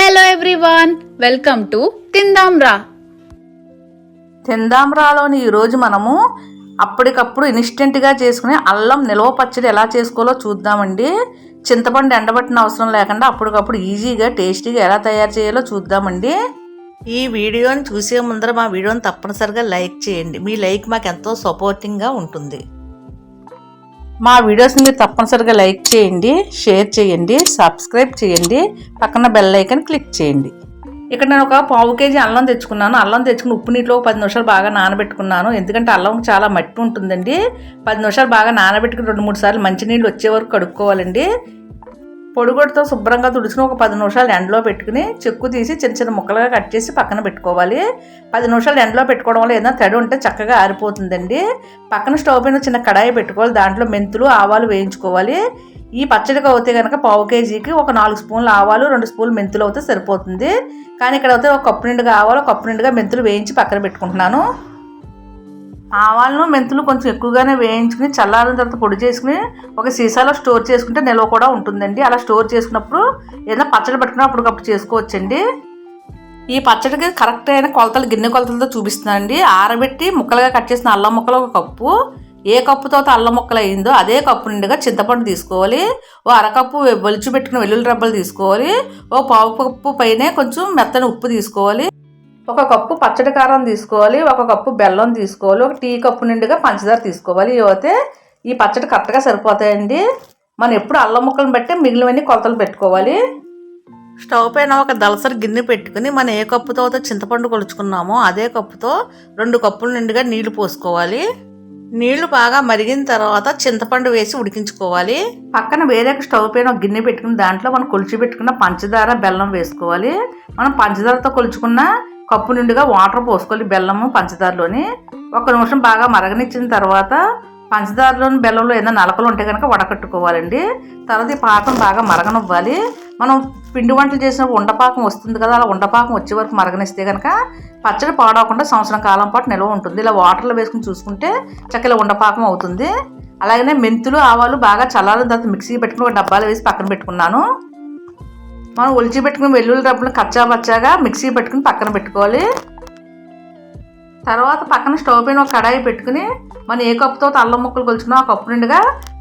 Hello everyone welcome to Tindamra తిందాంరాలోని ఈరోజు మనము అప్పటికప్పుడు ఇన్స్టెంట్గా చేసుకునే అల్లం నిల్వ పచ్చడి ఎలా చేసుకోవాలో చూద్దామండి. చింతపండు ఎండబట్టిన అవసరం లేకుండా అప్పటికప్పుడు ఈజీగా టేస్టీగా ఎలా తయారు చేయాలో చూద్దామండి. ఈ వీడియోని చూసే ముందర మా వీడియోని తప్పనిసరిగా లైక్ చేయండి. మీ లైక్ మాకు ఎంతో సపోర్టింగ్గా ఉంటుంది. మా వీడియోస్ని మీరు తప్పనిసరిగా లైక్ చేయండి షేర్ చేయండి సబ్స్క్రైబ్ చేయండి పక్కన బెల్ ఐకన్ క్లిక్ చేయండి. ఇక్కడ నేను ఒక పావు కేజీ అల్లం తెచ్చుకున్నాను. అల్లం తెచ్చుకుని ఉప్పు నీటిలో పది నిమిషాలు బాగా నానబెట్టుకున్నాను. ఎందుకంటే అల్లం చాలా మట్టి ఉంటుందండి. పది నిమిషాలు బాగా నానబెట్టుకుని రెండు మూడు సార్లు మంచినీళ్ళు వచ్చే వరకు కడుక్కోవాలండి. పొడిగొడితో శుభ్రంగా తుడుచుకుని ఒక పది నిమిషాలు ఎండలో పెట్టుకుని చెక్కు తీసి చిన్న చిన్న ముక్కలుగా కట్ చేసి పక్కన పెట్టుకోవాలి. పది నిమిషాలు ఎండలో పెట్టుకోవడం వల్ల ఏదైనా తడి ఉంటే చక్కగా ఆరిపోతుందండి. పక్కన స్టవ్ పైన చిన్న కడాయి పెట్టుకోవాలి. దాంట్లో మెంతులు ఆవాలు వేయించుకోవాలి. ఈ పచ్చడికి అవుతే కనుక పావు కేజీకి ఒక నాలుగు స్పూన్లు ఆవాలు రెండు స్పూన్లు మెంతులు అవుతే సరిపోతుంది. కానీ ఇక్కడ అయితే ఒక కప్పు నిండుగా ఆవాలు ఒక కప్పు నిండుగా మెంతులు వేయించి పక్కన పెట్టుకుంటున్నాను. ఆవాలను మెంతులు కొంచెం ఎక్కువగానే వేయించుకుని చల్లారిన తర్వాత పొడి చేసుకుని ఒక సీసాలో స్టోర్ చేసుకుంటే నిల్వ కూడా ఉంటుందండి. అలా స్టోర్ చేసుకున్నప్పుడు ఏదైనా పచ్చడి పెట్టుకుని అప్పటికప్పుడు చేసుకోవచ్చండి. ఈ పచ్చడికి కరెక్ట్ అయిన కొలతలు గిన్నె కొలతలతో చూపిస్తున్నానండి ఆరబెట్టి ముక్కలుగా కట్ చేసిన అల్లం ముక్కలు ఒక కప్పు. ఏ కప్పుతో అల్లం ముక్కలు అయిందో అదే కప్పు నిండుగా చింతపండు తీసుకోవాలి. ఓ అరకప్పు వెలుచు పెట్టుకుని వెల్లుల్లి రబ్బలు తీసుకోవాలి. ఓ పావు కప్పు పైనే కొంచెం మెత్తని ఉప్పు తీసుకోవాలి. ఒక కప్పు పచ్చడి కారం తీసుకోవాలి ఒక కప్పు బెల్లం తీసుకోవాలి ఒక టీ కప్పు నిండుగా పంచదార తీసుకోవాలి. అయితే ఈ పచ్చడి కరెక్ట్గా సరిపోతాయండి. మనం ఎప్పుడు అల్లం ముక్కలను బట్టి మిగిలినవన్నీ కొలతలు పెట్టుకోవాలి. స్టవ్ పైన ఒక దలసరి గిన్నె పెట్టుకుని మనం ఏ కప్పుతో అయితే చింతపండు కొలుచుకున్నామో అదే కప్పుతో రెండు కప్పుల నిండుగా నీళ్ళు పోసుకోవాలి. నీళ్ళు బాగా మరిగిన తర్వాత చింతపండు వేసి ఉడికించుకోవాలి. పక్కన వేరే స్టవ్ పైన ఒక గిన్నె పెట్టుకుని దాంట్లో మనం కొలిచి పెట్టుకున్న పంచదార బెల్లం వేసుకోవాలి. మనం పంచదారతో కొలుచుకున్న కప్పు నిండుగా వాటర్ పోసుకోవాలి బెల్లము పంచదారలోని ఒక నిమిషం బాగా మరగనిచ్చిన తర్వాత పంచదారలోని బెల్లంలో ఏదైనా నలకలు ఉంటే కనుక వడకట్టుకోవాలండి. తర్వాత ఈ పాకం బాగా మరగనివ్వాలి. మనం పిండి వంటలు చేసిన ఉండపాకం వస్తుంది కదా అలా ఉండపాకం వచ్చే వరకు మరగనిస్తే కనుక పచ్చడి పాడవకుండా సంవత్సరం కాలం పాటు నిల్వ ఉంటుంది. ఇలా వాటర్లో వేసుకుని చూసుకుంటే చక్కగా ఉండపాకం అవుతుంది. అలాగనే మెంతులు ఆవాలు బాగా చల్లారిన తర్వాత మిక్సీ పెట్టుకుని ఒక డబ్బాలు వేసి పక్కన పెట్టుకున్నాను. మనం ఒలిచి పెట్టుకుని వెల్లుల్లి డబ్బులు కచ్చా పచ్చాగా మిక్సీ పెట్టుకుని పక్కన పెట్టుకోవాలి. తర్వాత పక్కన స్టవ్ పైన ఒక కడాయి పెట్టుకుని మనం ఏ కప్పుతో అల్లం ముక్కలు కొలుచుకున్నా ఆ కప్పు నిండుగా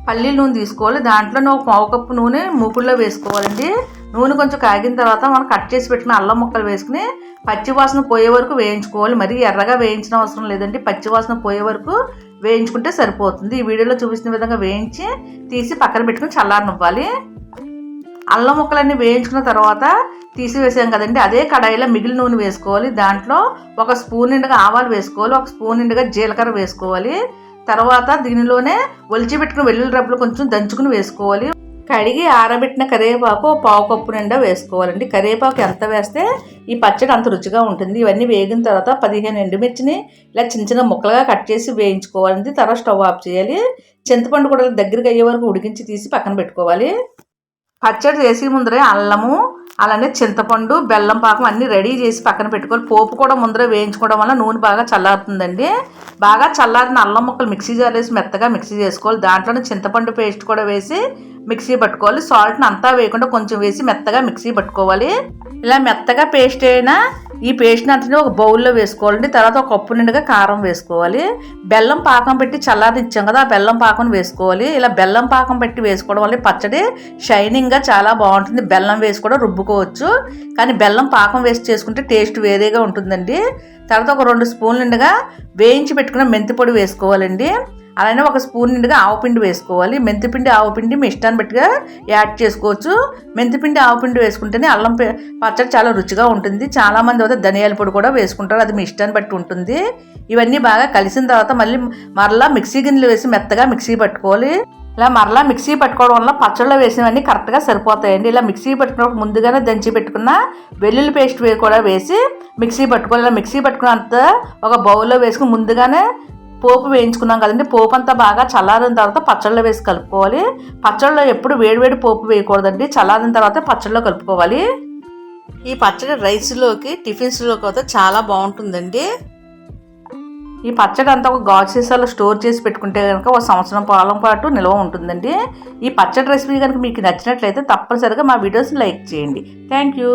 పల్లీల నూనె తీసుకోవాలి. దాంట్లో ఒక పావు కప్పు నూనె మూకుల్లో వేసుకోవాలండి. నూనె కొంచెం కాగిన తర్వాత మనం కట్ చేసి పెట్టిన అల్లం ముక్కలు వేసుకుని పచ్చి వాసన పోయే వరకు వేయించుకోవాలి. మరీ ఎర్రగా వేయించిన అవసరం లేదండి. పచ్చి వాసన పోయే వరకు వేయించుకుంటే సరిపోతుంది. ఈ వీడియోలో చూపించిన విధంగా వేయించి తీసి పక్కన పెట్టుకుని చల్లారనివ్వాలి. అల్లం ముక్కలన్నీ వేయించుకున్న తర్వాత తీసివేసాం కదండి. అదే కడాయిలో మిగిలిన నూనె వేసుకోవాలి. దాంట్లో ఒక స్పూన్ నిండుగా ఆవాలు వేసుకోవాలి. ఒక స్పూన్ నిండుగా జీలకర్ర వేసుకోవాలి. తర్వాత దీనిలోనే ఒలిచిపెట్టుకున్న వెల్లుల్లి రబ్బలు కొంచెం దంచుకుని వేసుకోవాలి. కడిగి ఆరబెట్టిన కరివేపాకు పావు కప్పు నిండా వేసుకోవాలండి. కరివేపాకు ఎంత వేస్తే ఈ పచ్చడి అంత రుచిగా ఉంటుంది. ఇవన్నీ వేగిన తర్వాత పదిహేను ఎండుమిర్చిని ఇలా చిన్న చిన్న ముక్కలుగా కట్ చేసి వేయించుకోవాలండి. తర్వాత స్టవ్ ఆఫ్ చేయాలి. చింతపండు కూడా దగ్గరికి అయ్యే వరకు ఉడికించి తీసి పక్కన పెట్టుకోవాలి. పచ్చడి చేసి ముందరే అల్లము అలానే చింతపండు బెల్లం పాకం అన్నీ రెడీ చేసి పక్కన పెట్టుకోవాలి పోపు కూడా ముందరే వేయించుకోవడం వల్ల నూనె బాగా చల్లారుతుందండి. బాగా చల్లారిన అల్లం ముక్కలు మిక్సీ జార్ వేసి మెత్తగా మిక్సీ చేసుకోవాలి. దాంట్లోనే చింతపండు పేస్ట్ కూడా వేసి మిక్సీ పట్టుకోవాలి. సాల్ట్ని అంతా వేయకుండా కొంచెం వేసి మెత్తగా మిక్సీ పట్టుకోవాలి. ఇలా మెత్తగా పేస్ట్ అయినా ఈ పేస్ట్ని అంతని ఒక బౌల్లో వేసుకోవాలండి. తర్వాత ఒక కప్పు నిండుగా కారం వేసుకోవాలి. బెల్లం పాకం పెట్టి చల్లారిచ్చాం కదా ఆ బెల్లం పాకం వేసుకోవాలి. ఇలా బెల్లం పాకం పెట్టి వేసుకోవడం వల్ల పచ్చడి షైనింగ్గా చాలా బాగుంటుంది. బెల్లం వేసి కూడా రుబ్బుకోవచ్చు. కానీ బెల్లం పాకం వేసి చేసుకుంటే టేస్ట్ వేరేగా ఉంటుందండి. తర్వాత ఒక రెండు స్పూన్లు నిండుగా వేయించి పెట్టుకున్న మెంతిపొడి వేసుకోవాలండి. అలానే ఒక స్పూన్ నిండుగా ఆవపిండి వేసుకోవాలి. మెంతిపిండి ఆవపిండి మీ ఇష్టాన్ని బట్టిగా యాడ్ చేసుకోవచ్చు. మెంతిపిండి ఆవపిండి వేసుకుంటేనే అల్లం పచ్చడి చాలా రుచిగా ఉంటుంది. చాలామంది అయితే ధనియాల పొడి కూడా వేసుకుంటారు. అది మీ ఇష్టాన్ని బట్టి ఉంటుంది. ఇవన్నీ బాగా కలిసిన తర్వాత మళ్ళీ మరలా మిక్సీ గిన్నెలు వేసి మెత్తగా మిక్సీ పట్టుకోవాలి. ఇలా మరలా మిక్సీ పట్టుకోవడం వల్ల పచ్చళ్ళలో వేసినవన్నీ కరెక్ట్గా సరిపోతాయండి. ఇలా మిక్సీ పట్టుకున్నప్పుడు ముందుగానే దంచి పెట్టుకున్న వెల్లుల్లి పేస్ట్ కూడా వేసి మిక్సీ పట్టుకోవాలి. ఇలా మిక్సీ పట్టుకున్నంత ఒక బౌల్లో వేసుకుని ముందుగానే పోపు వేయించుకున్నాం కదండి. పోపు అంతా బాగా చల్లారిన తర్వాత పచ్చళ్ళలో వేసి కలుపుకోవాలి. పచ్చళ్ళలో ఎప్పుడు వేడివేడి పోపు వేయకూడదండి. చల్లారిన తర్వాత పచ్చళ్ళలో కలుపుకోవాలి. ఈ పచ్చడి రైస్లోకి టిఫిన్స్లోకి అయితే చాలా బాగుంటుందండి. ఈ పచ్చడి అంతా ఒక గాజు సీసాలో స్టోర్ చేసి పెట్టుకుంటే కనుక ఒక సంవత్సరం పాలం పాటు నిల్వ ఉంటుందండి. ఈ పచ్చడి రెసిపీ కనుక మీకు నచ్చినట్లయితే తప్పనిసరిగా మా వీడియోస్ లైక్ చేయండి. Thank you.